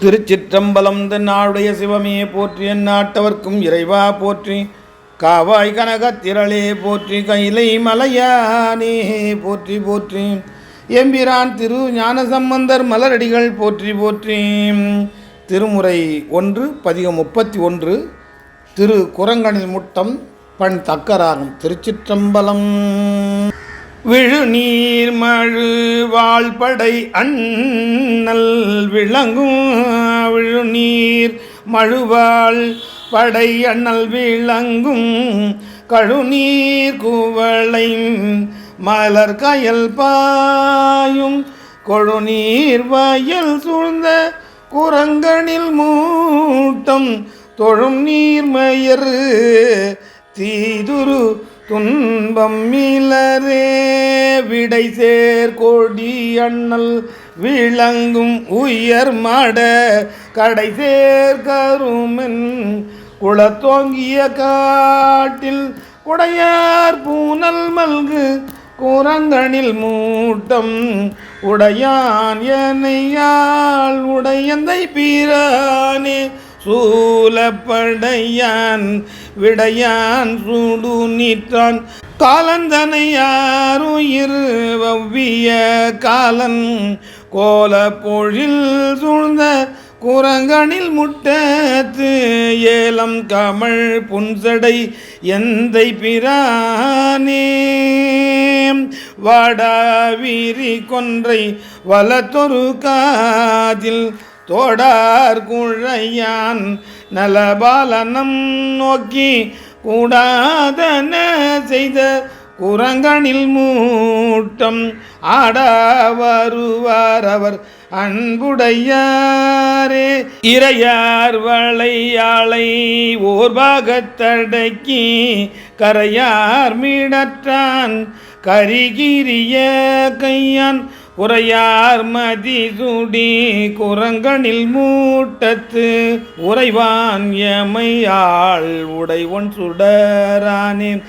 திருச்சிற்றம்பலம் நாளுடைய சிவமே போற்றி எந்நாட்டவர்க்கும் இறைவா போற்றி. காவாய் கனகத்திரளே போற்றி கைலை மலையானே போற்றி போற்றி. எம்பிரான் திரு ஞானசம்பந்தர் மலரடிகள் போற்றி போற்றி. திருமுறை ஒன்று பதிகம் முப்பத்தி ஒன்று திரு குரங்கணில் முட்டம் பண் தக்கராகும் திருச்சிற்றம்பலம். விழுநீர் மழு வாழ்படை அண்ணல் விளங்கும் விழுநீர் மழுவாள் படை அண்ணல் விளங்கும் கழுநீர் குவளை மலர் கயல் பாயும் கொழுநீர் வயல் சூழ்ந்த குரங்கனில் மூட்டம் தொழும் நீர்மயரு தீதுரு துன்பம் மிலரே விடை சேர் கொடி அண்ணல் விளங்கும் உயர் மட. கடை சேர் கருமென் குளத்தோங்கிய காட்டில் உடையார் பூனல் மல்கு. குரங்கனில் மூட்டம் உடையான் எனையாள் உடையந்தை பீரானே. சூலப்படையான் விடையான் சூடு நீற்றான். காலந்தனை யாருயிர் வவ்விய காலன் கோல பொழில் சூழ்ந்த குரங்கனில் முட்டத்து ஏலம் கமழ் புன்சடை எந்தை பிரானே. வாடாவிரி கொன்றை வலத்தொரு காதில் தோடார் குழையான் நலபாலனம் நோக்கி கூடாதன செய்த குரங்கனில் மூட்டம் ஆட வருவார் அவர் அன்புடையாரே. இறையார் வளையாளை ஓர் பாகத்தடக்கி கரையார் மீடற்றான் கரிகிரிய கையான் உரையார் மதிசுடி குரங்கனில் மூட்டத்து உறைவான் எமையாள் உடைவன் சுடரானே.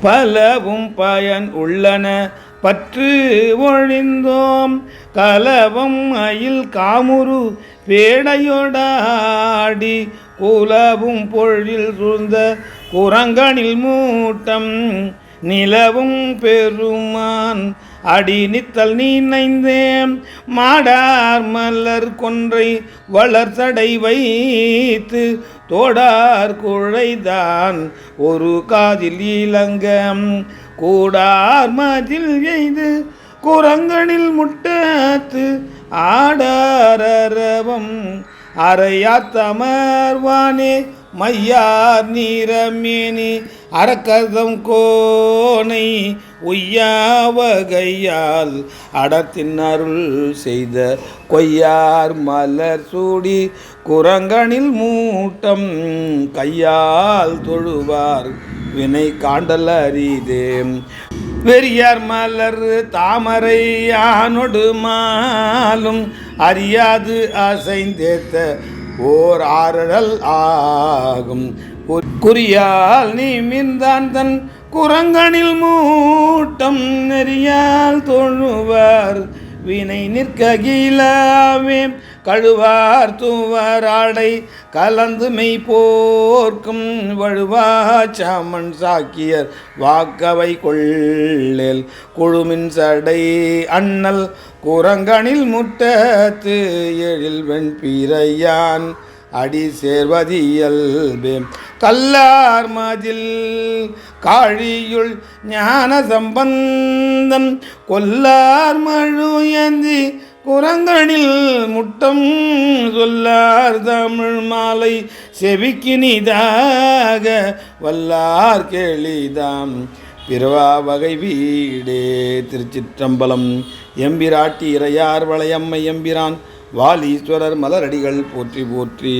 பலவும் பயன் உள்ளன பற்று ஒழிந்தோம். கலவம் அயில் காமுரு பேடையொடாடி. குலவும் பொழில் சூழ்ந்த குரங்கனில் மூட்டம் நிலவும் பெருமான். அடி நித்தல் நீனைந்தேம் மாடார் மலர் கொன்றை வளர்த்தடை வைத்து தோடார் குழைதான் ஒரு காதில் இலங்கம் கூடார் மதில் எய்து குரங்கனில் முட்டத்து ஆடாரவம் அறையாத்தமர்வானே மையார் நீரமேனி அறக்கதம் கோனை உய்யாவகையால் அடத்தின் அருள் செய்த கொய்யார் மலர் சூடி குரங்கனில் மூட்டம் கையால் தொழுவார். வினை காண்டல் அரிதே. வெறியார் மலர் தாமரை மாலும் அறியாது அசைந்தேத்த ஓர் ஆறல் ஆகும். குறியால் நீ மின்தான் தன் குரங்கனில் மூட்டம் நெறியால் தொழுவார். வினை நிற்ககிலாவே கழுவார் தூவராடை கலந்து மெய் போர்க்கும் வழுவா சாமன் சாக்கியர். வாக்கவை கொள்ளேல் குழுமின் சடை அண்ணல் குரங்கனில் முட்டத்து எழில் வெண்பிரையான். அடி சேர்வதியல்பே கல்லார் மதில் காழியுள் ஞான சம்பந்தன் கொல்லார் மழு ஏந்தி குரங்கனில் முட்டம் சொல்லார் தமிழ் மாலை செவிக்கினிதாக வல்லார் கேளிதாம். பிறவா வகை வீடே திருச்சிற்றம்பலம். எம்பிராட்டி இறையார் வளையம்மை எம்பிரான் வாலீஸ்வரர் மலரடிகள் போற்றி போற்றி.